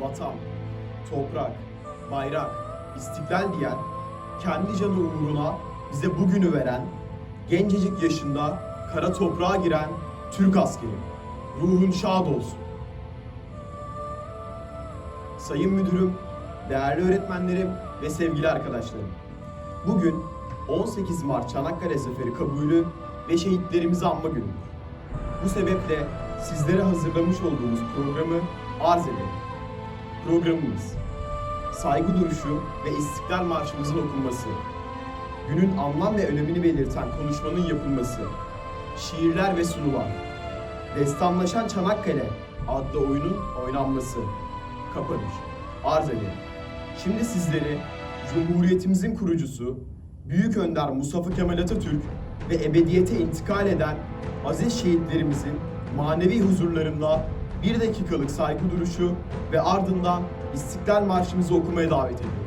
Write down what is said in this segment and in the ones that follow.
vatan, toprak, bayrak, istiklal diyen, kendi canı uğruna bize bugünü veren, gencecik yaşında kara toprağa giren Türk askeri. Ruhun şad olsun. Sayın Müdürüm, değerli öğretmenlerim ve sevgili arkadaşlarım. Bugün 18 Mart Çanakkale Zaferi kabulü ve şehitlerimizi anma günüdür. Bu sebeple sizlere hazırlamış olduğumuz programı arz ederim. Programımız. Saygı duruşu ve İstiklal Marşımızın okunması, günün anlam ve önemini belirten konuşmanın yapılması, şiirler ve sunular, Destanlaşan Çanakkale adlı oyunun oynanması, kapanış, arz ederim. Şimdi sizleri Cumhuriyetimizin kurucusu, Büyük Önder Mustafa Kemal Atatürk ve ebediyete intikal eden aziz şehitlerimizin manevi huzurlarında bir dakikalık saygı duruşu ve ardından İstiklal Marşımızı okumaya davet ediyorum.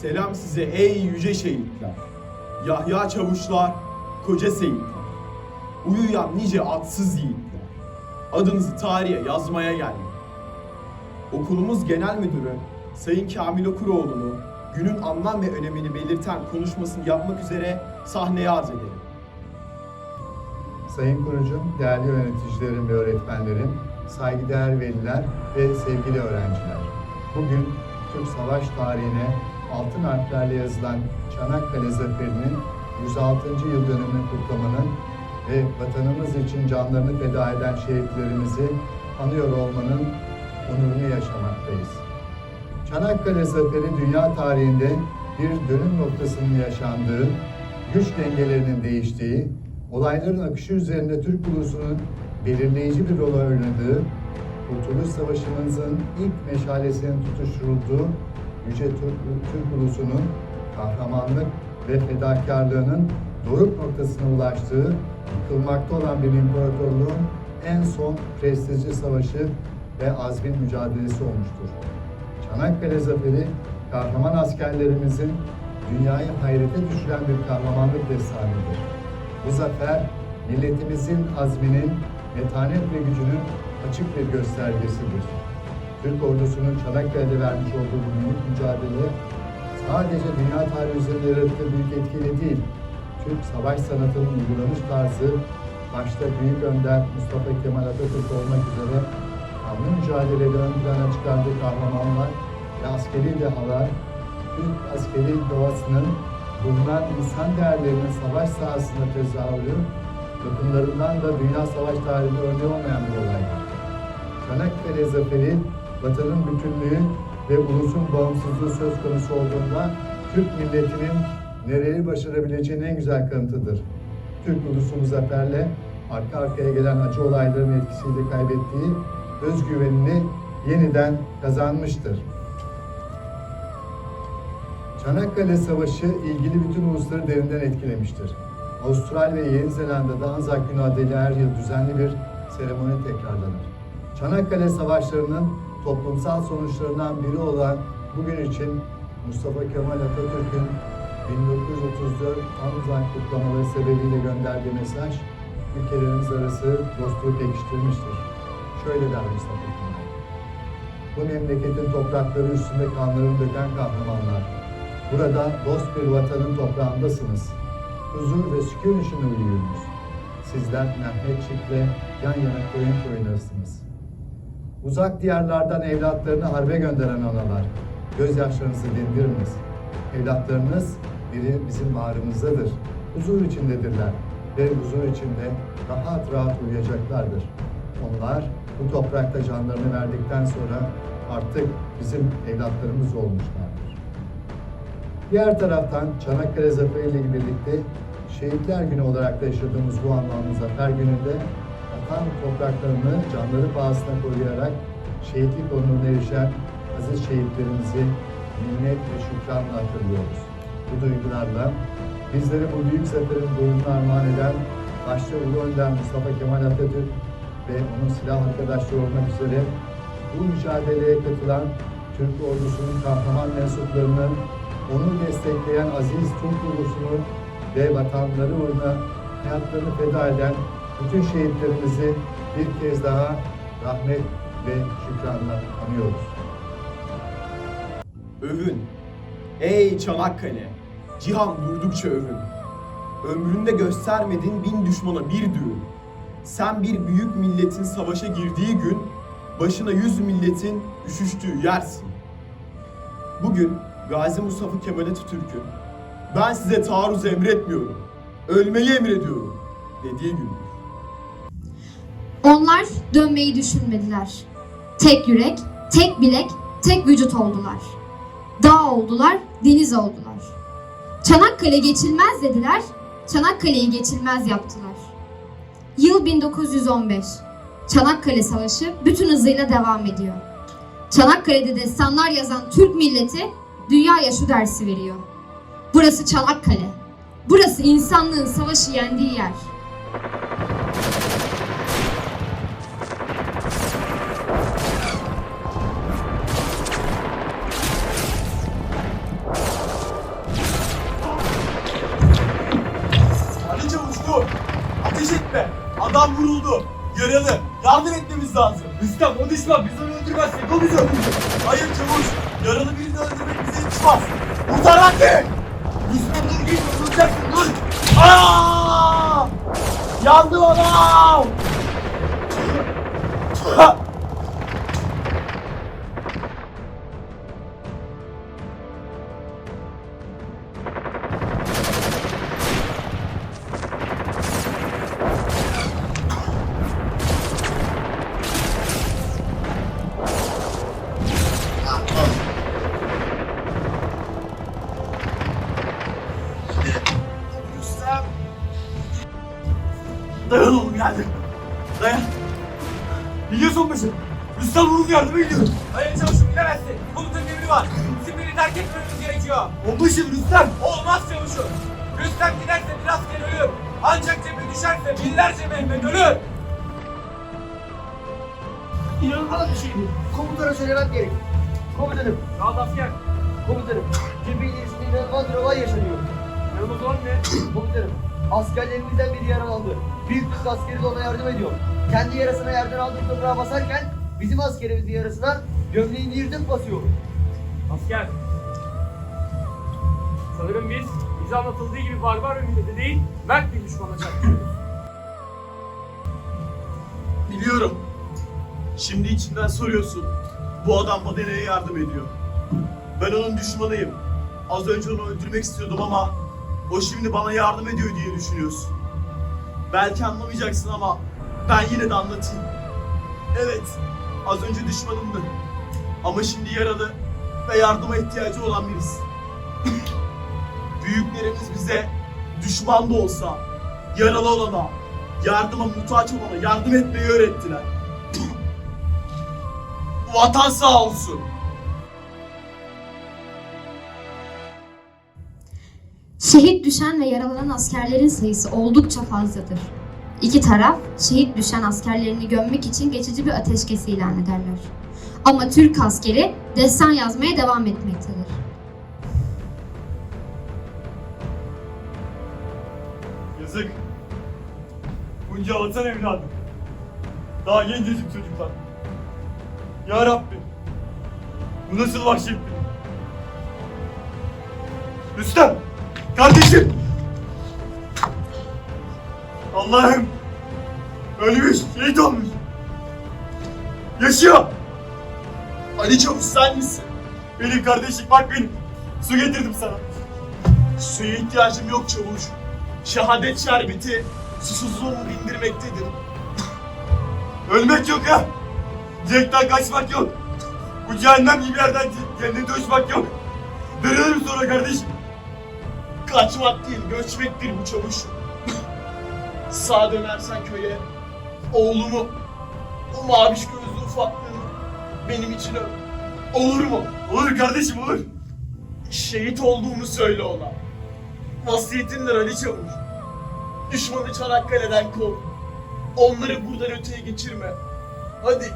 Selam size ey yüce şehitler. Yahya çavuşlar, koca seyitler. Uyuyan nice atsız yiğitler. Adınızı tarihe yazmaya geldim. Okulumuz genel müdürü Sayın Kamil Okuroğlu'nu günün anlam ve önemini belirten konuşmasını yapmak üzere sahneye arz ederim. Sayın Kurucum, değerli yöneticilerim ve öğretmenlerim, saygıdeğer veliler ve sevgili öğrenciler. Bugün Türk Savaş tarihine altın harflerle yazılan Çanakkale Zaferi'nin 106. yıl dönümünü kutlamanın ve vatanımız için canlarını feda eden şehitlerimizi anıyor olmanın onurunu yaşamaktayız. Çanakkale Zaferi dünya tarihinde bir dönüm noktasının yaşandığı, güç dengelerinin değiştiği, olayların akışı üzerinde Türk ulusunun belirleyici bir rol oynadığı, Kurtuluş Savaşımızın ilk meşalesinin tutuşturulduğu Yüce Türk, Türk ulusunun kahramanlık ve fedakarlığının doruk noktasına ulaştığı, yıkılmakta olan bir imparatorluğun en son prestijli savaşı ve azmin mücadelesi olmuştur. Çanakkale Zaferi, kahraman askerlerimizin dünyayı hayrete düşüren bir kahramanlık destanıdır. Bu zafer, milletimizin azminin, metanet ve gücünün açık bir göstergesidir. Türk ordusunun Çanakkale'de vermiş olduğu bu büyük mücadele, sadece dünya tarihi üzerinde yarattığı büyük etkiyle değil, Türk savaş sanatının uygulanış tarzı, başta Büyük Önder Mustafa Kemal Atatürk olmak üzere kanlı mücadelede ön plana çıkardığı kahramanlar ve askeri dehalar Türk askeri doğasının bulunan insan değerlerinin savaş sahasında tezahürü, yapımlarından da dünya savaş tarihinde örneği olmayan bir olaydır. Çanakkale Zaferi, vatanın bütünlüğü ve ulusun bağımsızlığı söz konusu olduğunda Türk milletinin nereyi başarabileceğinin en güzel kanıtıdır. Türk ulusu bu zaferle arka arkaya gelen acı olayların etkisiyle kaybettiği özgüvenini yeniden kazanmıştır. Çanakkale Savaşı ilgili bütün ulusları derinden etkilemiştir. Avustralya ve Yeni Zelanda'da Anzak Günü adıyla her yıl düzenli bir seremoni tekrarlanır. Çanakkale Savaşları'nın toplumsal sonuçlarından biri olan bugün için Mustafa Kemal Atatürk'ün 1934 Anzak kutlamaları sebebiyle gönderdiği mesaj ülkelerimiz arası dostluğu pekiştirmiştir. Şöyle der Mustafa Kemal. Bu memleketin toprakları üstünde kanlarını döken kahramanlar. Burada dost bir vatanın toprağındasınız. Huzur ve sükun içinde uyuyorsunuz. Sizler Mehmetçik'le yan yana koyun koyunasınız. Uzak diyarlardan evlatlarını harbe gönderen analar, gözyaşlarınızı dindiriniz. Evlatlarınız biri bizim bağrımızdadır. Huzur içindedirler ve huzur içinde rahat rahat uyuyacaklardır. Onlar bu toprakta canlarını verdikten sonra artık bizim evlatlarımız olmuşlardır. Diğer taraftan Çanakkale Zaferi ile birlikte Şehitler Günü olarak da yaşadığımız bu anlamlı zafer gününde vatan topraklarını canları pahasına koruyarak şehitlik onuruna erişen aziz şehitlerimizi minnet ve şükranla hatırlıyoruz. Bu duygularla bizlere bu büyük zaferin ruhunu armağan eden başta Ulu Önder Mustafa Kemal Atatürk ve onun silah arkadaşları olmak üzere bu mücadeleye katılan Türk ordusunun kahraman mensuplarının onu destekleyen aziz Türk ulusunu ve vatanları uğruna hayatlarını feda eden bütün şehitlerimizi bir kez daha rahmet ve şükranla anıyoruz. Övün. Ey Çanakkale! Cihan durdukça övün. Ömründe göstermedin bin düşmana bir düğün. Sen bir büyük milletin savaşa girdiği gün, başına yüz milletin üşüştüğü yersin. Bugün Gazi Mustafa Kemal Atatürk'ün ben size taarruz emretmiyorum, ölmeyi emrediyorum dediği gündür. Onlar dönmeyi düşünmediler. Tek yürek, tek bilek, tek vücut oldular. Dağ oldular, deniz oldular. Çanakkale geçilmez dediler, Çanakkale'yi geçilmez yaptılar. Yıl 1915. Çanakkale Savaşı bütün hızıyla devam ediyor. Çanakkale'de destanlar yazan Türk milleti dünyaya şu dersi veriyor. Burası Çanakkale. Burası insanlığın savaşı yendiği yer. Düşman biz onu öldürmezsek o bizi öldürecek. Hayır Çavuş. Yaralı birini öldürmek bize yakışmaz. Kurtar hadi. Rüstem dur git öldüreceksin dur. Aa! Yandı adam. Biliyorsun başı. Rüstem vuruldu yardıma gidiyor. Hayır çavuşum bilemezsin. Komutanın emri var. Bizim beni terk etmemiz gerekiyor. Onbaşım Rüstem. Olmaz çavuşum. Rüstem giderse bir asker ölür. Ancak cephe düşerse binlerce Mehmet ölür. İnanılmaz bir şey bu. Komutana söylemem gerek. Komutanım, Rahat asker. komutanım. Cephe ilerisinde inanılmaz bir olay yaşanıyor. Yanımız olan ne? Komutanım, askerlerimizden biri yaralandı. Bir Türk askeri de ona yardım ediyor. Kendi yarasına yerden aldığı toprağa basarken bizim askerimizin yarasına gömleğini yırtıp basıyor. Asker. Sanırım biz bize anlatıldığı gibi barbar bir millete değil, mert bir düşmana çarpıyoruz. Biliyorum. Şimdi içinden soruyorsun. Bu adam bana nereye yardım ediyor? Ben onun düşmanıyım. Az önce onu öldürmek istiyordum ama o şimdi bana yardım ediyor diye düşünüyorsun. Belki anlamayacaksın ama ben yine de anlatayım. Evet, az önce düşmanımdı. Ama şimdi yaralı ve yardıma ihtiyacı olan birisi. Büyüklerimiz bize düşman da olsa, yaralı olana, yardıma muhtaç olana yardım etmeyi öğrettiler. Vatan sağ olsun. Şehit düşen ve yaralanan askerlerin sayısı oldukça fazladır. İki taraf şehit düşen askerlerini gömmek için geçici bir ateşkes ilan ederler. Ama Türk askeri destan yazmaya devam etmektedir. Yazık. Bunca vatan evladı. Daha gencecik çocuklar. Ya Rabbi. Bu nasıl vahşetlik? Rüstem! Kardeşim! Allah'ım! Ölmüş, şehit olmuş. Yaşıyor! Ali Çavuş sen misin? Benim kardeşim bak benim. Su getirdim sana. Suya ihtiyacım yok Çavuş. Şehadet şerbeti susuzluğumu dindirmektedir. Ölmek yok ha! Cennetten kaçmak yok. Bu cehennem gibi yerden cennete uçmak yok. Dönelim sonra kardeşim. Kaçmak değil, göçmektir bu çavuş. Sağa dönersen köye, oğlumu, o maviş gözlü ufaklığını benim için öp. Olur mu? Olur kardeşim olur. Şehit olduğumu söyle ona. Vasiyetindir Ali Çavuş. Düşmanı Çanakkale'den kov. Onları buradan öteye geçirme. Hadi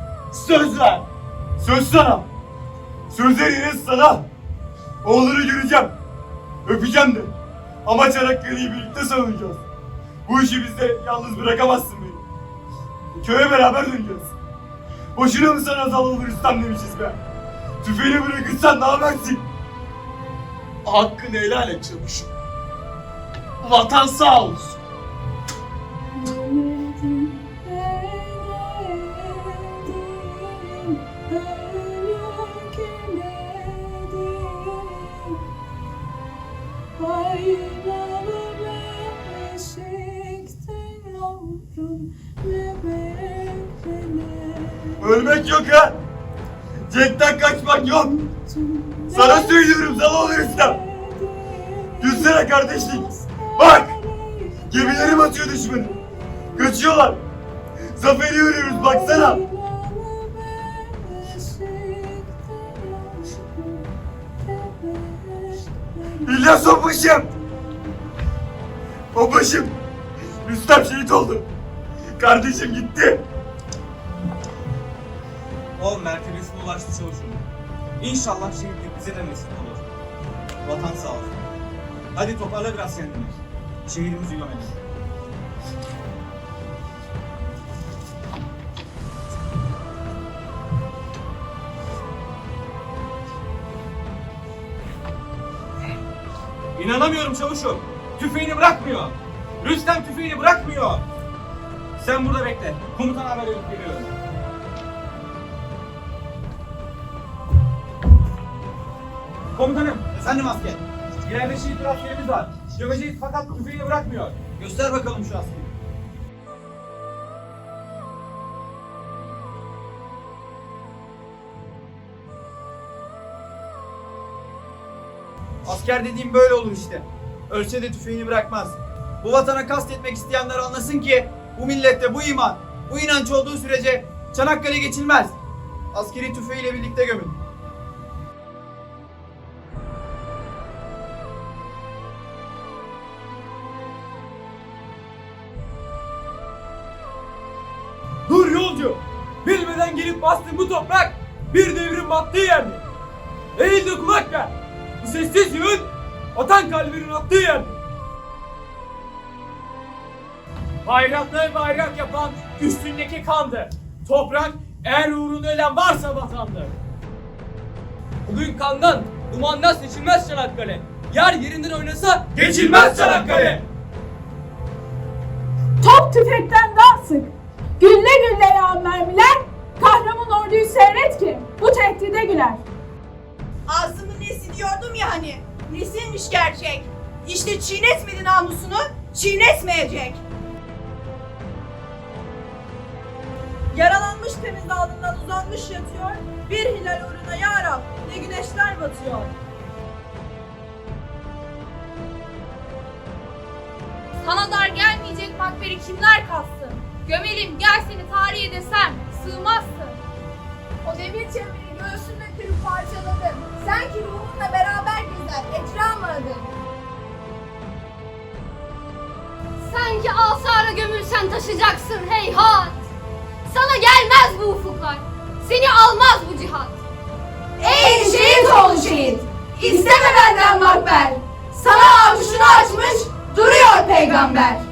söz ver. Söz sana. Söz veririz sana. Oğlunu göreceğim. Öpeceğim de. Ama Çanakkale'yi birlikte savunacağız. Bu işi bizde yalnız bırakamazsın beni. Köye beraber döneceğiz. Boşuna mı sana zal olur Rüstem demişiz be. Tüfeğini bırakırsan ne yaparsın? Hakkını helal et çavuşum. Vatan sağ olsun. Ölmek yok ha. Cennetten kaçmak yok. Sana söylüyorum sana olur Rüstem. Gülsene kardeşlik. Bak. Gemileri batıyor düşmanın. Kaçıyorlar. Zaferi yürüyoruz baksana. İlyas Onbaşım. Onbaşım. Rüstem şehit oldu. Kardeşim gitti. O mertebesine ulaştı çavuşum. İnşallah şehitlik bize de nasip olur. Vatan sağ olsun. Hadi toparla biraz kendini. Şehidimizi gömelim. İnanamıyorum çavuşum. Tüfeğini bırakmıyor. Rüstem tüfeğini bırakmıyor. Sen burada bekle. Komutan haber verip geliyorum. Komutanım. Efendim asker. İleride şehit bir askerimiz var. Gömeceğiz fakat tüfeğini bırakmıyor. Göster bakalım şu askeri. Asker dediğim böyle olur işte. Ölse de tüfeğini bırakmaz. Bu vatana kastetmek isteyenler anlasın ki bu millette bu iman, bu inanç olduğu sürece Çanakkale geçilmez. Askeri tüfeğiyle birlikte gömün. Dur yolcu! Bilmeden gelip bastın bu toprak bir devrin battığı yerde. Eğil de kulak ver. Bu sessiz yığın vatan kalbinin attığı yerde. Bayrakları bayrak yapan üstündeki kandı. Toprak eğer uğruna ölen varsa vatandır. Bugün kandan, dumandan seçilmez Çanakkale. Yer yerinden oynasa geçilmez Çanakkale. Top tüfekten daha sık. Gülle gülle yağan mermiler kahraman orduyu seyret ki bu tehdide güler. Ağzımın nesi diyordum ya hani. Nesilmiş gerçek. İşte çiğnetmedi namusunu, çiğnetmeyecek. Yaralanmış temiz aldından uzanmış yatıyor. Bir hilal uğruna ya Rab, ne güneşler batıyor. Sana dar gelmeyecek makberi kimler kastın? Gömelim gel seni tarihe desem sığmazsın. O demir çemberi göğsünde kırıp parçaladın. Sen ki ruhunla beraber gezer, ekrem adın. Sen ki asara gömülsen taşıyacaksın heyhat. Sana gelmez bu ufuklar. Seni almaz bu cihat. Ey şehit oğlu şehit! İsteme benden makber! Sana avuşunu açmış, duruyor peygamber!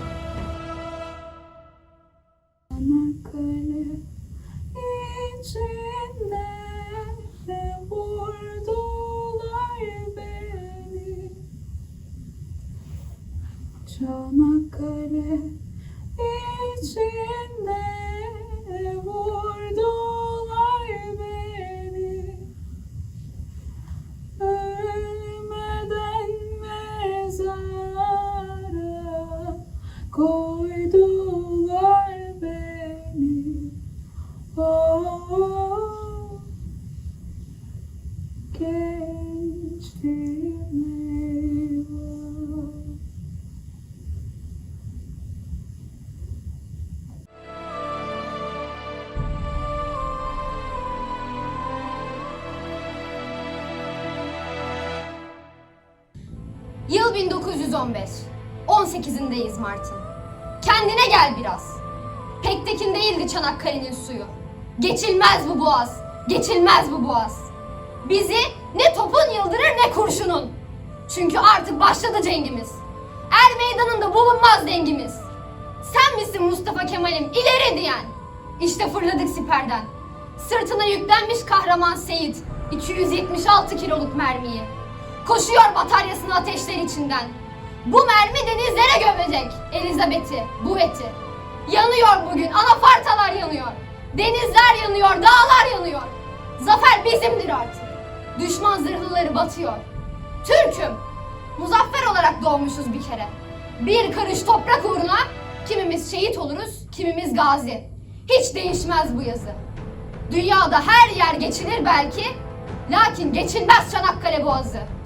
1915. 18'indeyiz Mart'ın. Kendine gel biraz. Pek tekin değildi Çanakkale'nin suyu. Geçilmez bu boğaz. Geçilmez bu boğaz. Bizi ne topun yıldırır ne kurşunun. Çünkü artık başladı cengimiz. Er meydanında bulunmaz dengimiz. Sen misin Mustafa Kemal'im ileri diyen? İşte fırladık siperden. Sırtına yüklenmiş kahraman Seyit 276 kiloluk mermiyi. Koşuyor bataryasını ateşler içinden. Bu mermi denizlere gömecek Elizabeth'i, Buvet'i. Yanıyor bugün, anafartalar yanıyor. Denizler yanıyor, dağlar yanıyor. Zafer bizimdir artık. Düşman zırhlıları batıyor. Türk'üm. Muzaffer olarak doğmuşuz bir kere. Bir karış toprak uğruna kimimiz şehit oluruz, kimimiz gazi. Hiç değişmez bu yazı. Dünyada her yer geçilir belki, lakin geçilmez Çanakkale Boğazı.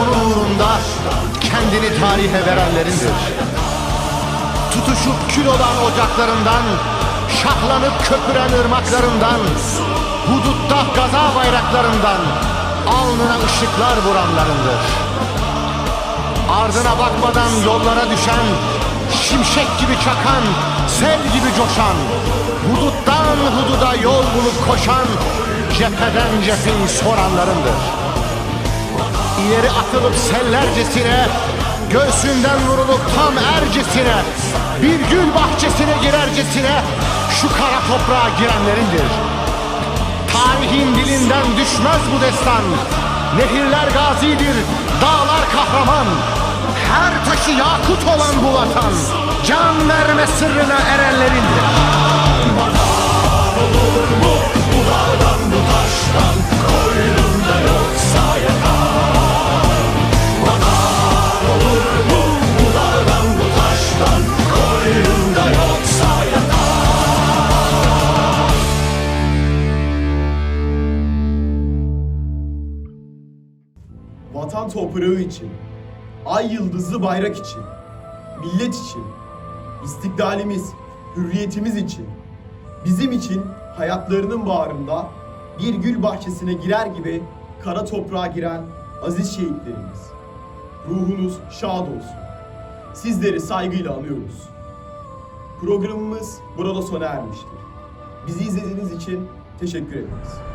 Onun uğrunda kendini tarihe verenlerindir. Tutuşup kül olan ocaklarından, şahlanıp köpüren ırmaklarından, hudutta gaza bayraklarından, alnına ışıklar vuranlarındır. Ardına bakmadan yollara düşen, şimşek gibi çakan, sel gibi coşan, huduttan hududa yol bulup koşan, cepheden cepheyi soranlarındır. İleri atılıp sellercesine, göğsünden vurulup tam ercesine, bir gül bahçesine girercesine, şu kara toprağa girenlerindir. Tarihin dilinden düşmez bu destan. Nehirler gazidir, dağlar kahraman. Her taşı yakut olan bu vatan, can verme sırrına erenlerindir. Vatan toprağı için, ay yıldızlı bayrak için, millet için, istiklalimiz, hürriyetimiz için, bizim için hayatlarının bağrında bir gül bahçesine girer gibi kara toprağa giren aziz şehitlerimiz. Ruhunuz şad olsun. Sizleri saygıyla anıyoruz. Programımız burada sona ermiştir. Bizi izlediğiniz için teşekkür ederiz.